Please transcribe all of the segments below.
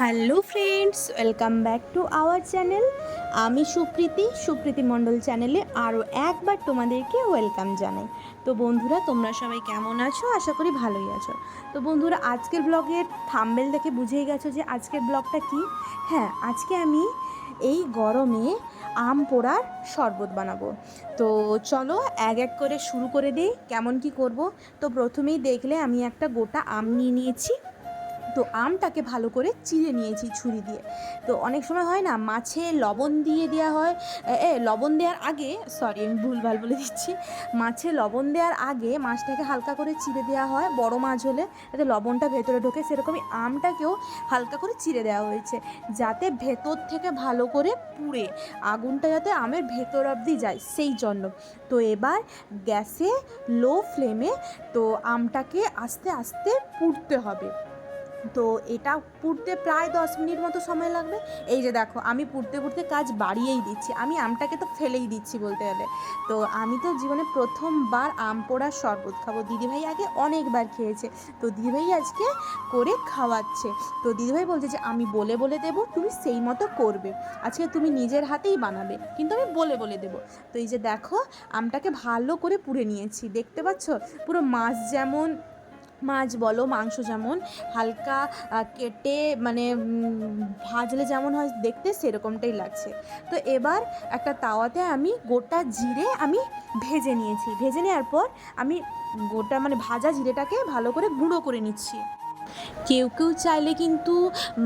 Hello friends, welcome back to our channel. আমি সুপ্রীতি সুপ্রীতি মণ্ডল চ্যানেলে আরও একবার তোমাদেরকে ওয়েলকাম জানাই। তো বন্ধুরা, তোমরা সবাই কেমন আছো? আশা করি ভালোই আছো। তো বন্ধুরা, আজকের ব্লগের থাম্বেল দেখে বুঝেই গেছো যে আজকের ব্লগটা কি? হ্যাঁ আজকে আমি এই গরমে আম পোড়ার শরবত বানাবো। তো চলো এক এক করে শুরু করে দিই, কেমন কি করব? তো প্রথমেই দেখলে আমি একটা গোটা আম নিয়ে নিয়েছি। তো আমটাকে ভালো করে চিড়ে নিয়েছি ছুরি দিয়ে। তো অনেক সময় হয় না, মাছে লবণ দিয়ে দেওয়া হয়। এ- লবণ দেওয়ার আগে সরি আমি ভুলভাল বলে দিচ্ছি। মাছে লবণ দেওয়ার আগে মাছটাকে হালকা করে চিড়ে দেওয়া হয়, বড় মাছ হলে, যাতে লবণটা ভেতরে ঢোকে। সেরকমই আমটাকেও হালকা করে চিড়ে দেওয়া হয়েছে, যাতে ভেতর থেকে ভালো করে পুড়ে, আগুনটা যাতে আমের ভেতর অবধি যায়, সেই জন্য। তো এবার গ্যাসে লো ফ্লেমে তো আমটাকে আস্তে আস্তে পুড়তে হবে। তো এটা পুড়তে প্রায় দশ মিনিট মতো সময় লাগবে। এই যে দেখো, আমি পুড়তে পুড়তে কাজ বাড়িয়েই দিচ্ছি। আমি আমটাকে তো ফেলেই দিচ্ছি বলতে গেলে। তো আমি তো জীবনে প্রথমবার আম পোড়ার শরবত খাব। দিদিভাই আগে অনেকবার খেয়েছে। তো দিদিভাই আজকে করে খাওয়াচ্ছে। তো দিদিভাই বলছে যে, আমি বলে বলে দেবো, তুমি সেই মতো করবে। আজকে তুমি নিজের হাতেই বানাবে, কিন্তু আমি বলে বলে দেবো। তো এই যে দেখো, আমটাকে ভালো করে পুড়ে নিয়েছি। দেখতে পাচ্ছ? পুরো মাছ যেমন মাছ বলো, মাংস যেমন, হালকা কেটে মানে ভাজলে যেমন হয় দেখতে সেরকমটাই লাগছে। তো এবার একটা তাওয়াতে আমি গোটা জিরে আমি ভেজে নিয়েছি। ভেজে নেওয়ার পর আমি গোটা মানে ভাজা জিরেটাকে ভালো করে গুঁড়ো করে নিচ্ছি। কেউ কেউ চাইলে কিন্তু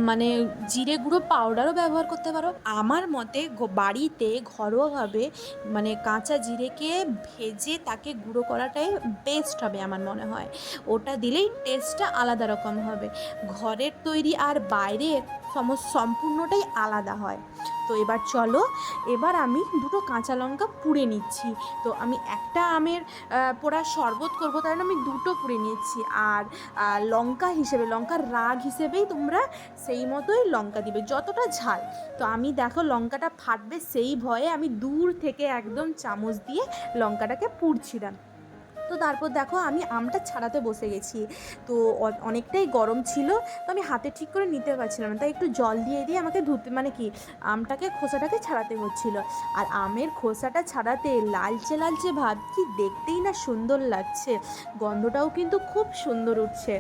মানে জিরে গুঁড়ো পাউডারও ব্যবহার করতে পারো। আমার মতে বাড়িতে ঘরোয়াভাবে মানে কাঁচা জিরেকে ভেজে তাকে গুঁড়ো করাটাই বেস্ট হবে আমার মনে হয়। ওটা দিলেই টেস্টটা আলাদা রকম হবে। ঘরের তৈরি আর বাইরের সম সম্পূর্ণটাই আলাদা হয়। তো এবার চলো, এবার আমি দুটো কাঁচা লঙ্কা পুড়ে নিচ্ছি। তো আমি একটা আমের পোড়া শরবত করব, তার আমি দুটো পুড়ে নিচ্ছি আর লঙ্কা হিসেবে লঙ্কার রাগ হিসেবেই তোমরা সেই মতোই লঙ্কা দিবে, যতটা ঝাল। তো আমি দেখো লঙ্কাটা ফাটবে সেই ভয়ে আমি দূর থেকে একদম চামচ দিয়ে লঙ্কাটাকে পুড়ছিলাম তো তারপর দেখো আমি আমটা ছাড়াতে বসে গেছি। তো অনেকটাই গরম ছিল, তো আমি হাতে ঠিক করে নিতে পারছিলাম না। তাই একটু জল দিয়ে দিয়ে আমাকে ধুতে মানে কি, আমটাকে, খোসাটাকে ছাড়াতে হচ্ছিল। আর আমের খোসাটা ছাড়াতে লালচে লালচে ভাব, কি দেখতেই না সুন্দর লাগছে। গন্ধটাও কিন্তু খুব সুন্দর উঠছে।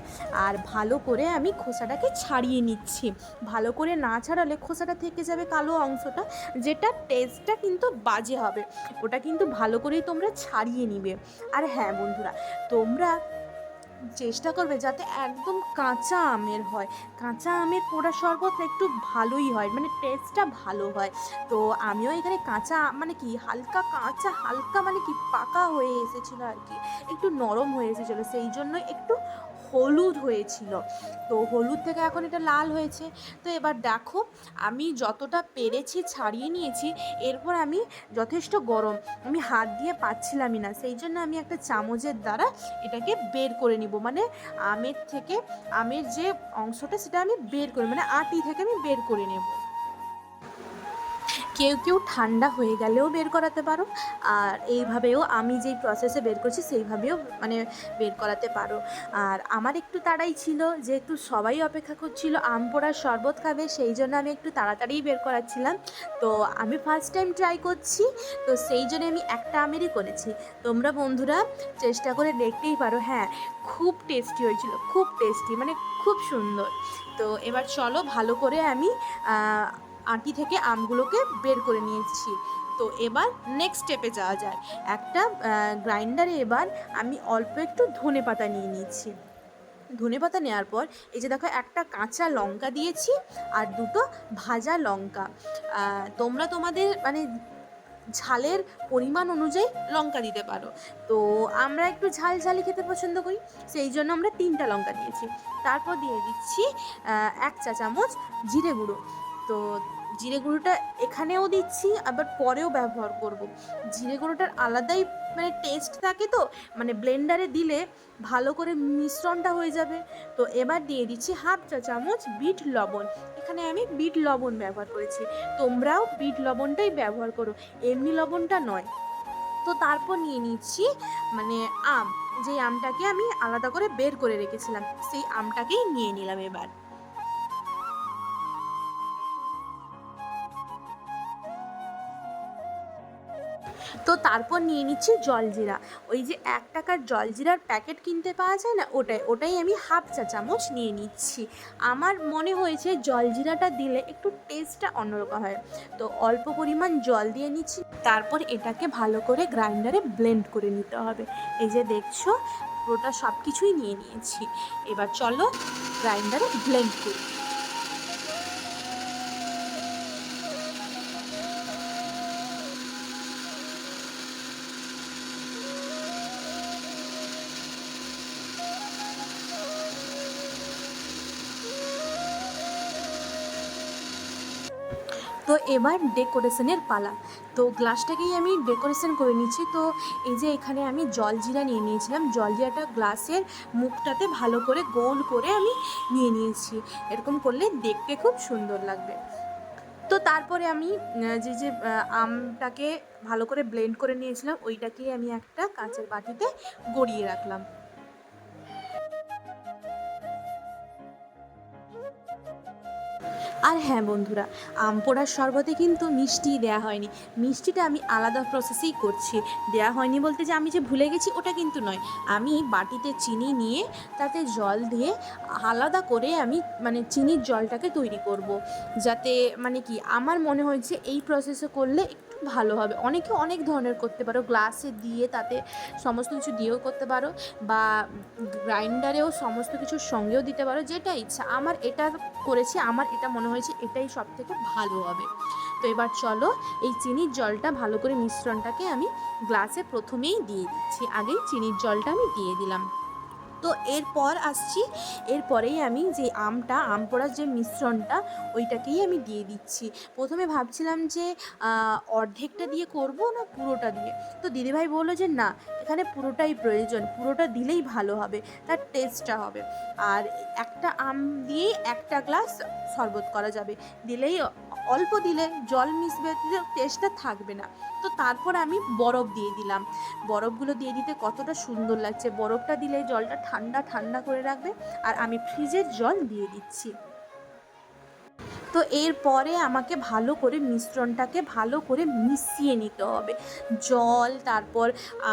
আর ভালো করে আমি খোসাটাকে ছাড়িয়ে নিচ্ছি। ভালো করে না ছাড়ালে খোসাটা থেকে যাবে কালো অংশটা, যেটা টেস্টটা কিন্তু বাজে হবে। ওটা কিন্তু ভালো করেই তোমরা ছাড়িয়ে নিবে। আর হ্যাঁ বন্ধুরা, তোমরা চেষ্টা করবে যাতে একদম কাঁচা আমের হয়। কাঁচা আমের পোড়া শরবত একটু ভালোই হয় মানে টেস্টটা ভালো হয়। তো আমিও এখানে কাঁচা মানে কি, হালকা কাঁচা, হালকা মানে কি, পাকা হয়ে এসেছিল আর কি, একটু নরম হয়ে এসেছিল। সেই জন্য একটু হলুদ হয়েছিল। তো হলুদ থেকে এখন এটা লাল হয়েছে। তো এবার দেখো, আমি যতটা পেরেছি ছাড়িয়ে নিয়েছি, এরপর আমি যথেষ্ট গরম। আমি হাত দিয়ে পাচ্ছিলামই না, সেই জন্য আমি একটা চামচের দ্বারা এটাকে বের করে নিব। মানে আমের থেকে, আমের যে অংশটা, সেটা আমি বের করে মানে আটি থেকে আমি বের করে নেব। কেউ কেউ ঠান্ডা হয়ে গেলেও বের করাতে পারো। আর এইভাবেও আমি যেই প্রসেসে বের করছি, সেইভাবেও মানে বের করাতে পারো। আর আমার একটু তাড়াই ছিল, যেহেতু সবাই অপেক্ষা করছিল, আম পোড়ার শরবত খাবে, সেই জন্য আমি একটু তাড়াতাড়ি বের করাচ্ছিলাম। তো আমি ফার্স্ট টাইম ট্রাই করছি, তো সেই জন্য আমি একটা আমেরই করেছি। তোমরা বন্ধুরা চেষ্টা করে দেখতেই পারো হ্যাঁ খুব টেস্টি হয়েছিল, খুব টেস্টি মানে খুব সুন্দর। তো এবার চলো ভালো করে আমি আটি থেকে আমগুলোকে বের করে নিয়েছি। তো এবার নেক্সট স্টেপে যাওয়া যায় একটা গ্রাইন্ডারে এবার আমি অল্প একটু ধনে পাতা নিয়ে নিয়েছি। ধনে পাতা নেওয়ার পর, এই যে দেখো একটা কাঁচা লঙ্কা দিয়েছি আর দুটো ভাজা লঙ্কা। তোমরা তোমাদের মানে ঝালের পরিমাণ অনুযায়ী লঙ্কা দিতে পারো। তো আমরা একটু ঝাল ঝালি খেতে পছন্দ করি, সেই জন্য আমরা তিনটা লঙ্কা দিয়েছি। তারপর দিয়ে দিচ্ছি এক চা চামচ জিরে গুঁড়ো। তো জিরে গুঁড়োটা এখানেও দিচ্ছি, আবার পরেও ব্যবহার করব। জিরে গুঁড়োটার আলাদাই মানে টেস্ট থাকে তো মানে ব্লেন্ডারে দিলে ভালো করে মিশ্রণটা হয়ে যাবে। তো এবার দিয়ে দিচ্ছি হাফ চা চামচ বিট লবণ। এখানে আমি বিট লবণ ব্যবহার করেছি। তোমরাও বিট লবণটাই ব্যবহার করো, এমনি লবণটা নয়। তো তারপর নিয়ে নিচ্ছি মানে আম, যেই আমটাকে আমি আলাদা করে বের করে রেখেছিলাম, সেই আমটাকেই নিয়ে নিলাম এবার। তো তারপর নিয়ে নিচ্ছি জলজিরা। ওই যে এক টাকার জলজিরার প্যাকেট কিনতে পাওয়া যায় না, ওটাই ওটাই আমি হাফ চা চামচ নিয়ে নিচ্ছি। আমার মনে হয়েছে জলজিরাটা দিলে একটু টেস্টটা অন্যরকম হয়। তো অল্প পরিমাণ জল দিয়ে নিচ্ছি, তারপর এটাকে ভালো করে গ্রাইন্ডারে ব্লেন্ড করে নিতে হবে। এই যে দেখছ, পুরোটা সব কিছুই নিয়ে নিয়েছি। এবার চলো গ্রাইন্ডারে ব্লেন্ড করি। তো এবার ডেকোরেশনের পালা। তো গ্লাসটাকেই আমি ডেকোরেশন করে নিচ্ছি। তো এই যে এখানে আমি জলজিরা নিয়ে নিয়েছিলাম। জলজিরাটা গ্লাসের মুখটাতে ভালো করে গোল করে আমি নিয়ে নিয়েছি। এরকম করলে দেখতে খুব সুন্দর লাগবে। তো তারপরে আমি যে যে আমটাকে ভালো করে ব্লেন্ড করে নিয়েছিলাম, ওইটাকেই আমি একটা কাঁচের বাটিতে গড়িয়ে রাখলাম। আর হ্যাঁ বন্ধুরা, আম পোড়ার শরবতে কিন্তু মিষ্টি দেওয়া হয়নি। মিষ্টিটা আমি আলাদা প্রসেসেই করছি। দেওয়া হয়নি বলতে যে আমি যে ভুলে গেছি ওটা কিন্তু নয়। আমি বাটিতে চিনি নিয়ে তাতে জল দিয়ে আলাদা করে আমি মানে চিনির জলটাকে তৈরি করব। যাতে মানে কি, আমার মনে হয়েছে এই প্রসেসে করলে ভালো হবে। অনেকে অনেক ধরনের করতে পারো। গ্লাসে দিয়ে তাতে সমস্ত কিছু দিয়েও করতে পারো বা গ্রাইন্ডারেও সমস্ত কিছুর সঙ্গেও দিতে পারো, যেটা ইচ্ছা। আমার এটা করেছি, আমার এটা মনে হয়েছে, এটাই সব থেকে ভালো হবে। তো এবার চলো, এই চিনির জলটা ভালো করে মিশ্রণটাকে আমি গ্লাসে প্রথমেই দিয়ে দিচ্ছি। আগেই চিনির জলটা আমি দিয়ে দিলাম। তো এরপর আসছি, এরপরেই আমি যে আমটা, আম পোড়ার যে মিশ্রণটা, ওইটাকেই আমি দিয়ে দিচ্ছি। প্রথমে ভাবছিলাম যে অর্ধেকটা দিয়ে করব না পুরোটা দিয়ে? তো দিদিভাই বলল যে, না, এখানে পুরোটাই প্রয়োজন, পুরোটা দিলেই ভালো হবে, তার টেস্টটা হবে। আর একটা আম দিয়েই একটা গ্লাস শরবত করা যাবে। দিলেই অল্প দিলে জল মিশবে টেস্টটা থাকবে না। তো তারপর আমি বরফ দিয়ে দিলাম। বরফগুলো দিয়ে দিতে কতটা সুন্দর লাগছে। বরফটা দিলে জলটা ঠান্ডা ঠান্ডা করে রাখবে। আর আমি ফ্রিজের জল দিয়ে দিচ্ছি। তো এরপরে আমাকে ভালো করে মিশ্রণটাকে ভালো করে মিশিয়ে নিতে হবে। জল, তারপর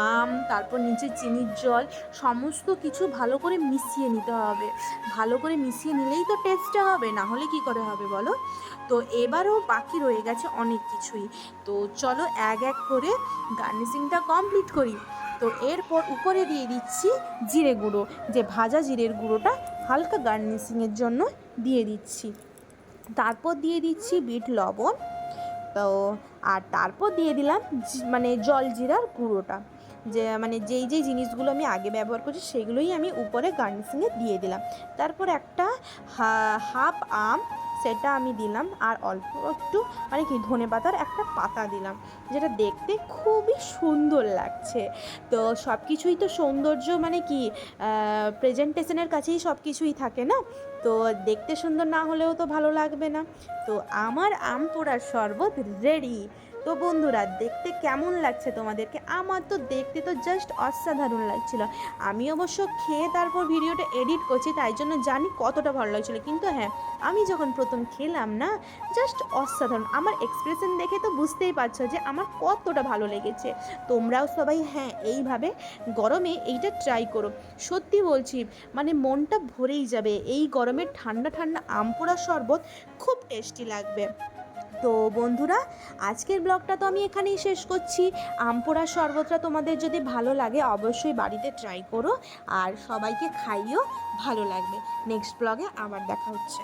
আম, তারপর নিচে চিনির জল, সমস্ত কিছু ভালো করে মিশিয়ে নিতে হবে। ভালো করে মিশিয়ে নিলেই তো টেস্টটা হবে, না হলে কি করে হবে বলো? তো এবারও বাকি রয়ে গেছে অনেক কিছুই। তো চলো এক এক করে গার্নিশিংটা কমপ্লিট করি। তো এরপর উপরে দিয়ে দিচ্ছি জিরে গুঁড়ো। যে ভাজা জিরের গুঁড়োটা হালকা গার্নিশিংয়ের জন্য দিয়ে দিচ্ছি। তারপর দিয়ে দিচ্ছি বিট লবণ, তো আর তারপর দিয়ে দিলাম মানে জল জিরার গুঁড়োটা। যে মানে যেই যেই জিনিসগুলো আমি আগে ব্যবহার করছি সেগুলোই আমি উপরে গার্নিশিংয়ে দিয়ে দিলাম। তারপর একটা হাফ আম সেটা আমি দিলাম আর অল্প একটু মানে কি, ধনে পাতার একটা পাতা দিলাম, যেটা দেখতে খুবই সুন্দর লাগছে। তো সব কিছুই তো সৌন্দর্য মানে কি প্রেজেন্টেশনের কাছেই সব কিছুই থাকে না? তো দেখতে সুন্দর না হলেও তো ভালো লাগবে না। তো আমার আম পোড়ার শরবত রেডি তো বন্ধুরা, দেখতে কেমন লাগছে তোমাদেরকে? আমার তো দেখতে তো জাস্ট অসাধারণ লাগছিল। আমি অবশ্য খেয়ে তারপর ভিডিওটা এডিট করছি, তাই জন্য জানি কতটা ভালো লাগছিল। কিন্তু হ্যাঁ আমি যখন প্রথম খেলাম না জাস্ট অসাধারণ। আমার এক্সপ্রেশন দেখে তো বুঝতেই পারছ যে আমার কতটা ভালো লেগেছে। তোমরাও সবাই হ্যাঁ এইভাবে গরমে এইটা ট্রাই করো। সত্যি বলছি মানে মনটা ভরেই যাবে। এই গরমে ঠান্ডা ঠান্ডা আম পোড়া শরবত খুব টেস্টি লাগবে। তো বন্ধুরা, আজকের ব্লগটা তো আমি এখানেই শেষ করছি। আম পোড়ার শরবতটা তোমাদের যদি ভালো লাগে, অবশ্যই বাড়িতে ট্রাই করো। আর সবাইকে খাইও ভালো লাগবে। নেক্সট ব্লগে আবার দেখা হচ্ছে।